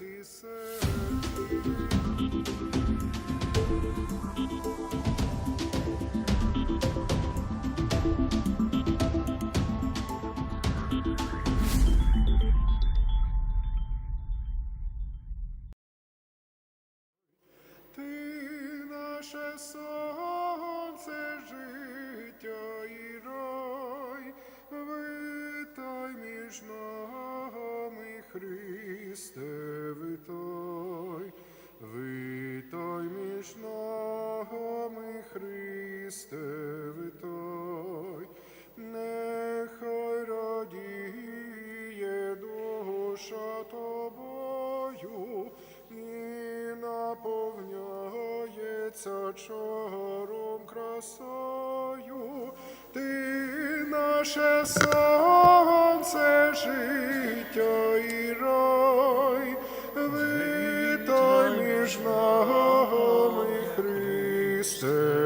si se Христе, витай, нехай радіє душа тобою і наповняється чаром красою. Ти наше сонце, життя і рай, витай між нами, Христе,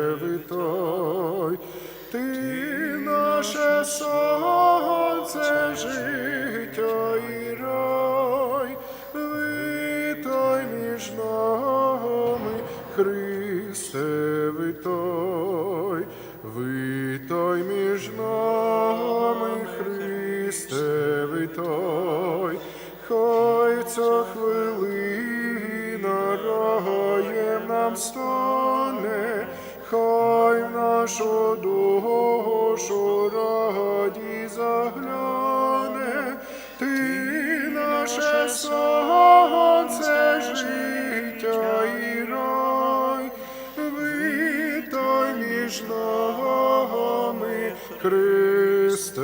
Христе,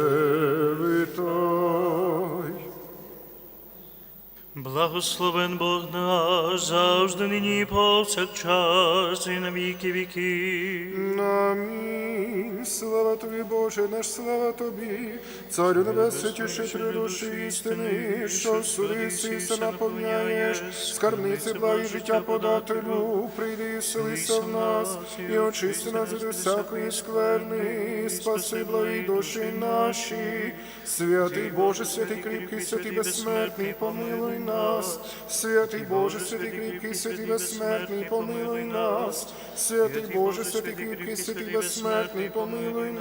витай. Благословен Бог наш, завжди нині повсякчас і на віки віки. Амінь. Слава тобі, Боже, наш слава тобі, Царю небес, тішителю душі істини, що суди сіса наповняєш, скарбниці благі життя подателю, прийди і селися в нас, і очисти нас від всякої скверни, спаси благі душі наші, святий Боже, святий кріпкий, святий безсмертний, помилуй нас, святий Боже, святий кріпкий, святий безсмертний, помилуй нас, святий Боже, святий кріпкий, святий безсмертний, помилуй нас,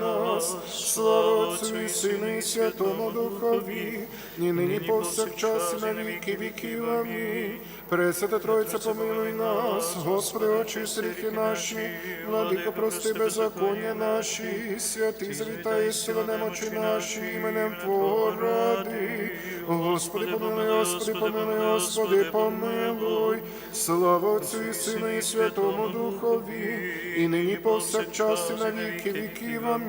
слава Отцю і Сину і Святому Духові, ні нині повсякчас і на віки віків. Амінь. Пресвята Тройця, помилуй нас, Господи, очисти ріхи наші, владико, прости беззаконня наші, святий завітай, сила немочі наші, іменем Твого ради. Господи, помилуй, Господи, помилуй, Господи, помилуй, слава Отцю і Сину і Святому Духові, і нині повсякчас і на віки віків. Амінь.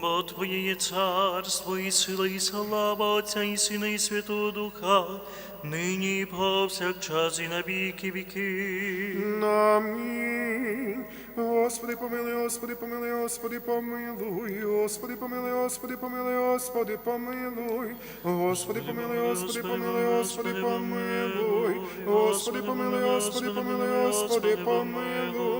Бо Твоє є царство і сила, і слава Отця і Сина, і Святого Духа, нині і повсякчас і на віки віків. Амінь. Господи, помилуй, Господи, помилуй, Господи, помилуй, Господи, помилуй, Господи, помилуй, Господи, помилуй, Господи, помилуй, Господи, помилуй, Господи, помилуй, Господи, помилуй, Господи, помилуй, Господи, помилуй,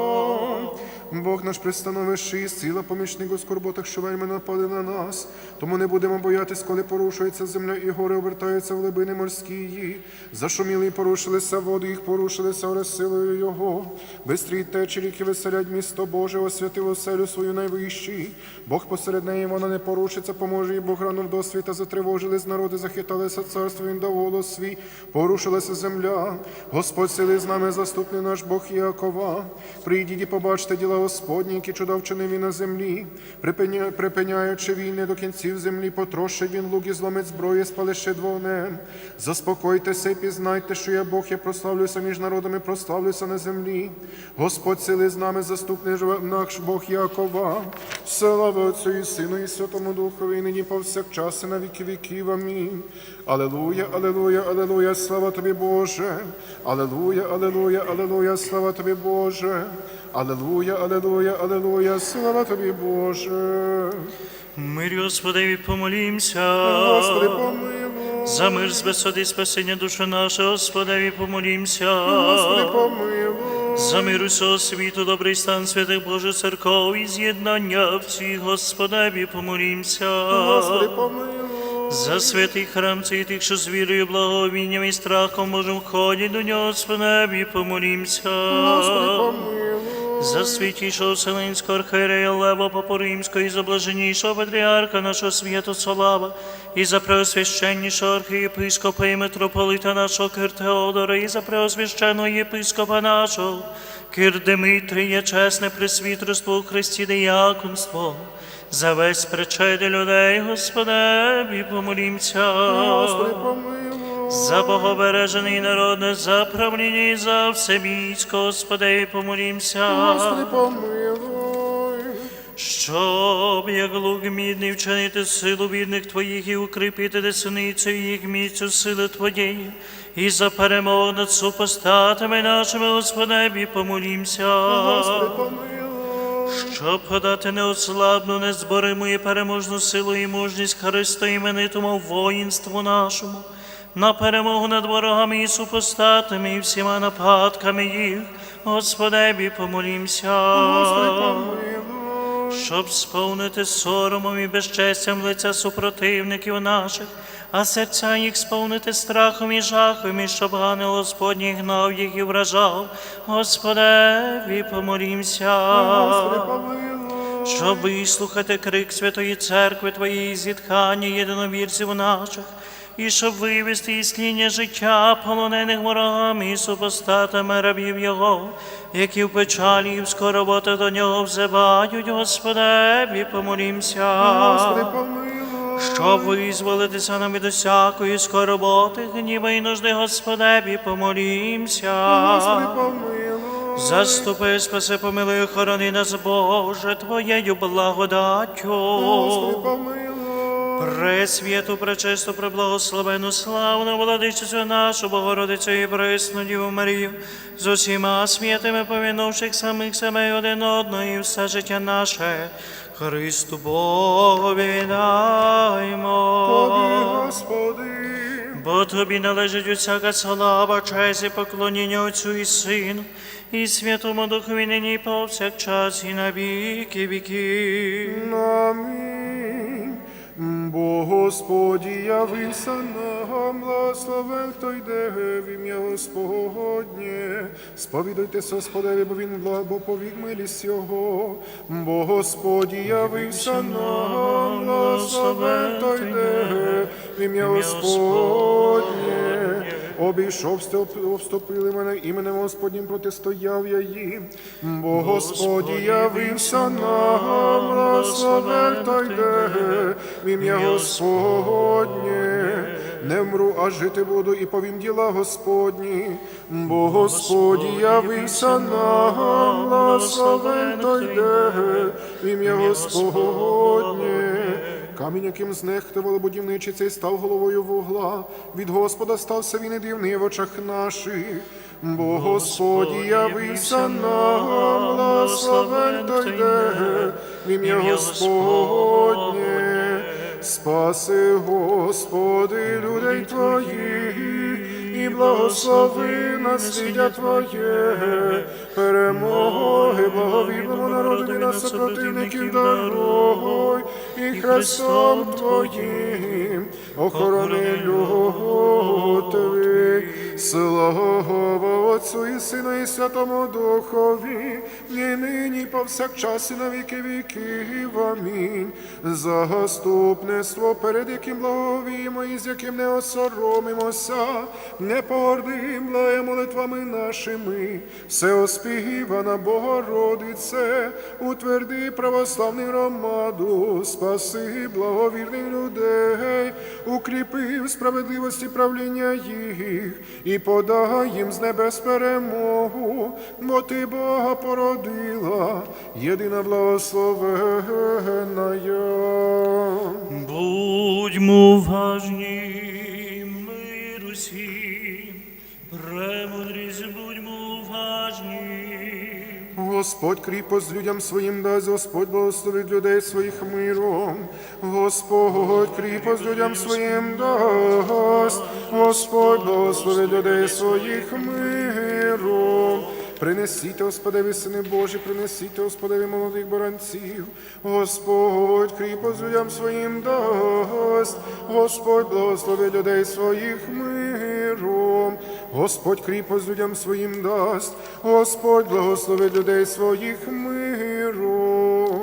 Бог наш пристановищий, сила помічник у скорботах, що вельми нападе на нас. Тому не будемо боятись, коли порушується земля і гори обертаються в глибини морські. Зашуміли і порушилися води, їх порушилися оре силою Його. Бистрі течі ріки веселять місто Боже, освятив оселю свою найвищий. Бог посеред неї вона не порушиться, поможе їй Бог ранув до світа, затривожились народи, захиталися царство, він дав голос свій, порушилася земля. Господь сили з нами, заступний наш Бог Якова. Прийдіть і побачте діла Господні, які чудо вчинив він на землі, припиня- припиняючи війни до кінців землі, потрошить він лук зломить зброї, спалище вогнем. Заспокойтеся і пізнайте, що я Бог, я прославлюся між народами, прославлюся на землі. Господь сили з нами, заступний наш Бог Якова. Слава Отцю і Сину, і Святому Духові, і нині повсякчас, і на віки віків. Амінь. Алелуя, алелуя, алелуя, слава тобі, Боже. Алелуя, алелуя, алелуя, слава тобі, Боже. Алелуя, алелуя, алелуя, слава тобі, Боже. Мирі Господеві помолімся. Господи, помилуй. За мир з безсоди спасення душі нашої, Господеві помолімся. Господи, помилуй. За мир усього світу, добрий стан святих Божих церков і з'єднання всіх, Господеві помолімся. Господи, помилуй. За святий храм цей тих, що з вірою, благовінням і страхом Божим ходять до нього, Господеві помолімся. Господи, помилуй. За святішого Вселенського архиерея Лева Папу Римського і за блаженнішого патріарха нашого Святослава, і за преосвященнішого архієпископа і митрополита нашого Кир Теодора, і за преосвященого єпископа нашого Кир Димитрія, чесне пресвітерство у Христі дияконство, за весь причеди людей, Господеві помолімся. Господи, помилуй. За Боговережений народ, за правління і за все військо, Господи, помолімся. Господи, помилуй. Щоб, як лук мідний, вчинити силу бідних Твоїх і укріпити десницю їх місцю сили Твоєї, і за перемогу над супостатами нашими, Господеві, помолімся. Господи, помилуй. Щоб подати неослабну, незбориму і переможну силу і мужність Христа іменитому воїнству нашому, на перемогу над ворогами і супостатами, і всіма нападками їх, Господеві, помолімся. Господи. Щоб сповнити соромом і безчестям лиця супротивників наших, а серця їх сповнити страхом і жахом, і щоб ангел Господній гнав їх і вражав, Господеві, помолімся. Господи. Щоб вислухати крик Святої Церкви Твоєї зітхання єдиновірців наших, і щоб вивести із життя полонених ворогами і супостатами рабів Його, які в печалі і в скорботи до нього взивають, Господеві, помолімся. Господи, помилуй. Щоб визволитися нам від усякої скорботи, гніва і нужди, Господеві, помолімся. Господи, помилуй. Заступи, спаси, помилуй, охорони нас, Боже, Твоєю благодаттю. Господи, помилуй. Пресвяту, пречисту, преблагословену, славну владичицю нашу, Богородицю і пресну Діву Марію, з усіма святими повінувших самих себе один одного, і все життя наше, Христу Богові даймо. Тобі, Господи. Бо тобі належить усяка слава, честь і поклоніння Отцю і Сину, і Святому Духові нині повсякчас, і на віки. Амінь. Бо Господі явився нам, благословен, хто йде в ім'я Господнє. Сповідуйтеся, Господеві, бо він бо повік милість Його. Бо Господі явився нам, благословен, хто йде в ім'я Господнє. Обійшов сте, обступили мене іменем Господнім, протистояв я їм. Бо Господі явився нам, благословен, хто йде в ім'я Господнє. Не вмру, а жити буду і повім діла Господні. Бо Господі явився нам, благословен, хто йде в ім'я Господнє. Камінь, яким знехтували будівничі, цей став головою вугла. Від Господа стався він і дивний в очах наших. Бо Господі явився нам, благословен, хто йде в ім'я Господнє. Спаси, Господи, людей Твоїх, і благослови наслідя Твоє, перемоги, благовірному народу нас супротивників даруй, і Христом Твоїм охорони люд. Твій. Слава Отцу і Сину і Святому Духові, і нині повсякчас і на віки віків. Амінь. Заступництво, перед яким благовіємо і з яким не осоромимося, не погордим благає молитвами нашими, Всеоспівана Богородице, утверди православний громаду, спаси благовірних людей, укріпи в справедливості правління їх і подай їм з небес перемогу, бо ти Бога породила, єдина благословена. Будьмо уважні, Господь кріпость людям своїм дасть, Господь благословить людей своїх миром. Господь кріпость людям своїм дасть, Господь благословить людей своїх миром. Принесіть, Господеві, сини Божі, принесіть, Господеві, молодих баранців. Господь кріпость людям своїм дасть, Господь благословить людей своїх миром. Господь кріпость людям своїм дасть, Господь благословить людей своїх миром.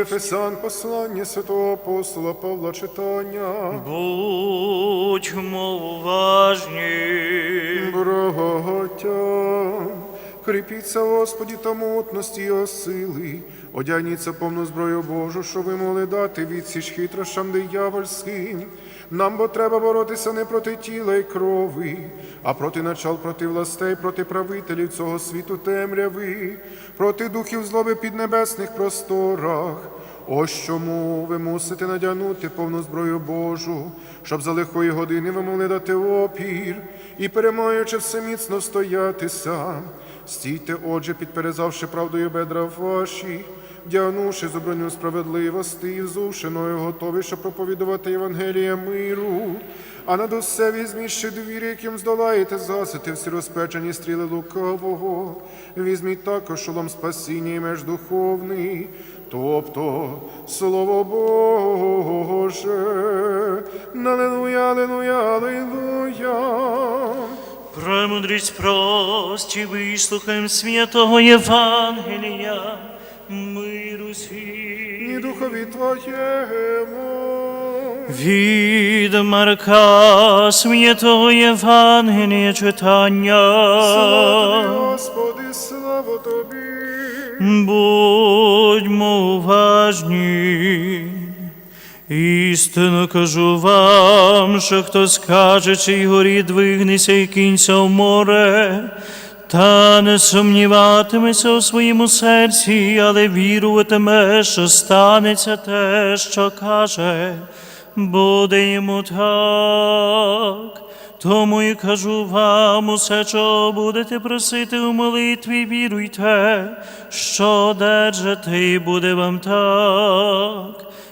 Ефесян послання святого апостола Павла читання. будьмо уважні. Браття, кріпіться, Господі, та мутності його сили, одягніться повну зброю Божу, щоб ви могли дати відсіч хитрощам диявольським. Нам бо треба боротися не проти тіла й крові, а проти начал, проти властей, проти правителів цього світу темряви, проти духів злоби під небесних просторах. Ось чому ви мусите надягнути повну зброю Божу, щоб за лихої години ви могли дати опір і, перемагаючи все міцно стоятися. Стійте, отже, підперезавши правдою бедра ваші, вдягнувши зуброню справедливості і взувши готові, щоб проповідувати Євангелія миру. А над усе візьміть ще двір, яким здолаєте засити всі розпечені стріли лукавого. Візьміть також шолом спасіння і меж духовний, тобто Слово Боже. Аллилуйя, аллилуйя, аллилуйя. Премудрість прості, вислухаєм святого Євангелія, миру І духові Твоєму. Від Марка святого Євангелія читання. Слава тобі, Господи, слава тобі. Будьмо уважні. Істинно кажу вам, що хто скаже, чий горі двигнеться і кінця в море, та не сумніватиметься у своєму серці, але віруватиме, що станеться те, що каже, буде йому так. Тому і кажу вам усе, що будете просити у молитві, віруйте, що держите, і буде вам так.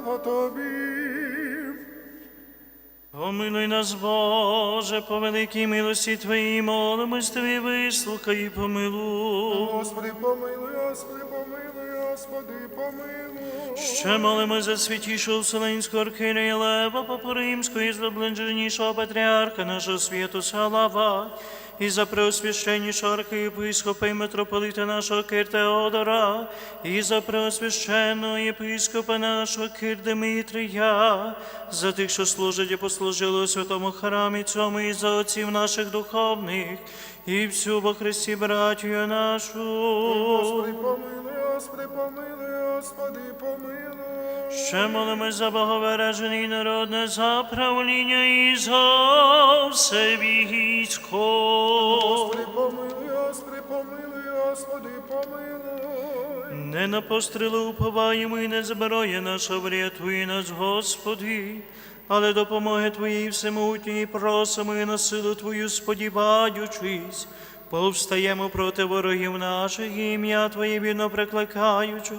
Слава тобі. Помилуй нас, Боже, по великій милості Твоїй, молимось Тобі, вислухай і помилуй. Господи, помилуй, Господи, помилуй, Господи, помилуй. Ще молимо за святішого Вселенського архієрея Лева, Папу Римського і зблаженнішого патріарха нашого святу Салава, і за преосвященнішого архієпископа і митрополита нашого Кир Теодора, і за преосвященного єпископа нашого Кир Димитрія, за тих, що служать і послужили у святому храмі цьому, і за отців наших духовних, і всю во Христі братію нашу. Господи, помилуй, Господи, помилуй, Господи, помилуй. Ще молимо за Боговережений народне за правління і за все військо. Помилуй, Господи, помилуй, Не на постріли уповаємо і не зброє наша врятує нас, Господи. але допомоги Твоєї всемогутньої просимо і на силу Твою сподіваючись. Повстаємо проти ворогів наших, і ім'я Твоє вільно прикликаючи,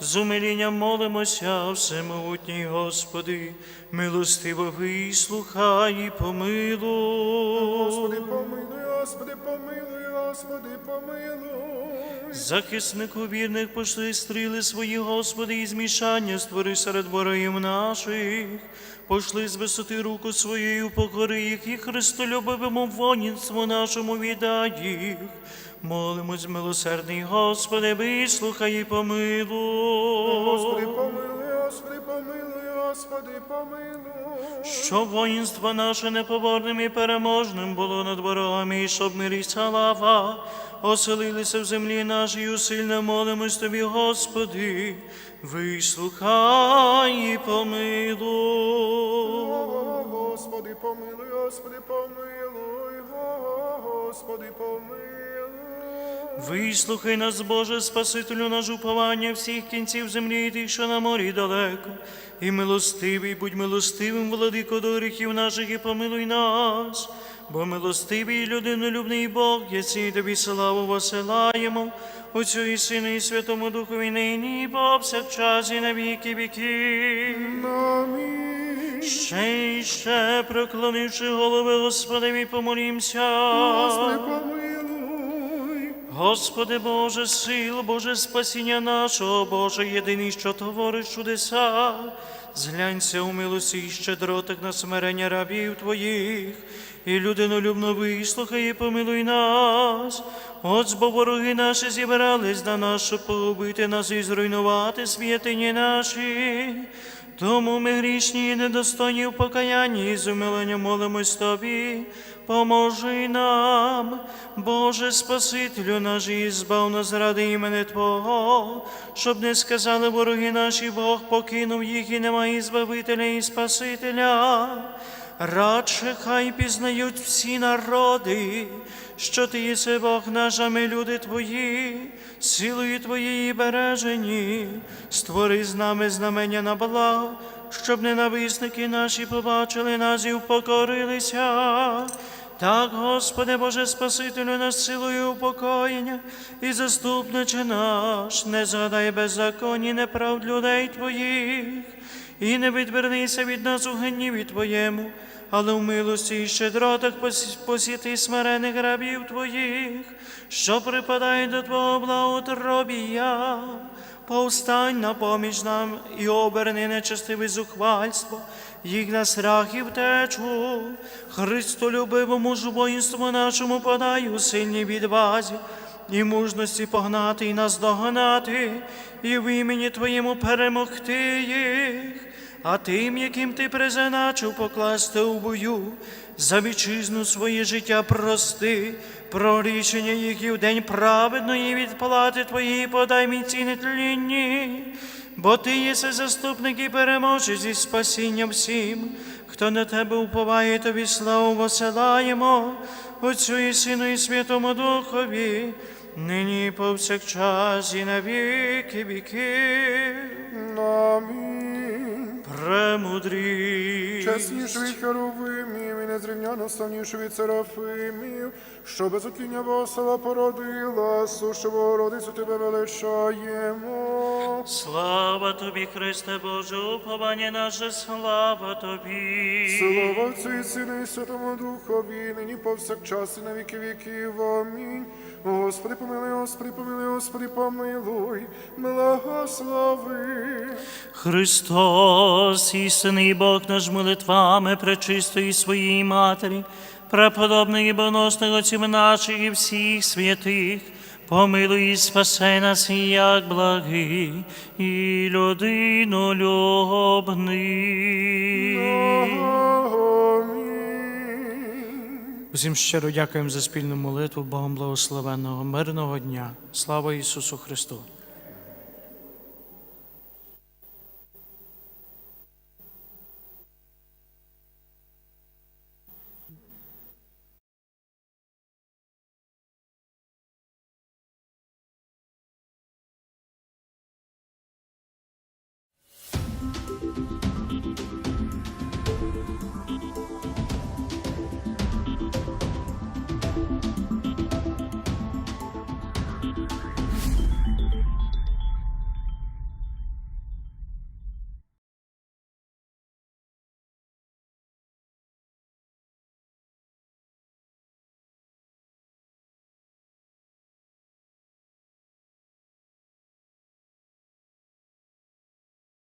з умилінням молимося, всемогутній Господи, милостиво вислухай і помилуй. Господи, помилуй, Господи, помилуй, Господи, помилуй. Захиснику вірних пошли стріли свої, Господи, і змішання створи серед ворогів наших. Пошли з висоти руку своєю, покори їх і Христолюбивому воїнству нашому віддай їх. Молимось, милосердний Господи, вислухай і помилуй. Господи, помилуй, помилуй, Господи, помилуй. Щоб воїнство наше непоборним і переможним було над ворогами, і щоб мир і слава оселилися в землі нашій, усильно молимось Тобі, Господи, вислухай і помилуй. О, Господи, помилуй, Господи, помилуй, Господи, помилуй. Вислухай нас, Боже, Спасителю наш уповання всіх кінців землі і тих, що на морі далеко. І милостивий, будь милостивим, владико до гріхів наших, і помилуй нас. Бо милостивий і людинолюбний Бог, яці тобі славу посилаємо, Отцю і Сину, і Святому Духові нині, і повсякчас, і на віки віків. Амінь. Ще й ще, проклонивши голови Господеві, помолімся. Господи, помилуй. Господи Боже, сил, Боже спасіння нашого, Боже, єдиний, що твориш чудеса, зглянься у милості і щедротах на смирення рабів Твоїх, і людинолюбно вислухай і помилуй нас. От бо вороги наші зібрались на нас, щоб погубити нас і зруйнувати святині наші. Тому ми грішні і недостойні в покаянні і з умиленням молимось Тобі. Поможи нам, Боже Спасителю наш, і збав нас ради імени Твого, щоб не сказали вороги наші, Бог покинув їх і немає Збавителя і Спасителя. Радше хай пізнають всі народи, що ти єси Бог наш, а ми люди Твої, силою Твоєї бережені, створи з нами знамення на благо, щоб ненависники наші побачили нас і впокорилися. Так, Господи Боже Спасителю, нас силою упокоєння і заступниче наш, не згадай беззаконні неправд людей Твоїх, і не відвернися від нас у гніві Твоєму, але в милості і щедротах пос- посіти смирених рабів Твоїх, що припадають до Твого благоутробія. Повстань на поміч нам і оберни нечестиве зухвальство, їх на страх і втечу. Христолюбивому ж воїнству нашому подай у сильній відвазі і мужності погнати і нас догнати, і в імені Твоєму перемогти їх. А тим, яким ти призначив покласти у бою, за вітчизну своє життя прости, про рішення їх в день праведної відплати твоєї подай мій ці нетлінні, бо ти єси заступник і переможець зі спасінням всім, хто на тебе уповає, тобі славу посилаємо, Отцю і Сину, і Святому Духові, нині повсякчас і на віки віків. Амінь. Премудрі. Чесніший від Херовимів і незрівняно славніше від Серафимів, що без отління Босова породила, сушого родицю тебе величаємо. Слава тобі, Христе Боже, уповання наше, слава тобі. Слава Отцю і Сину і Святому Духові, нині повсякчас і на віки віків. Амінь. Господи, помилуй, Господи, помилуй, Господи, помилуй, благослови. Христос, істинний Бог наш молитвами пречистої своїй Матері, преподобних і боносних отців наших і всіх святих, помилуй і спаси нас, як благий і людину любний. Усім щиро дякуємо за спільну молитву, Богом благословенного, мирного дня. Слава Ісусу Христу!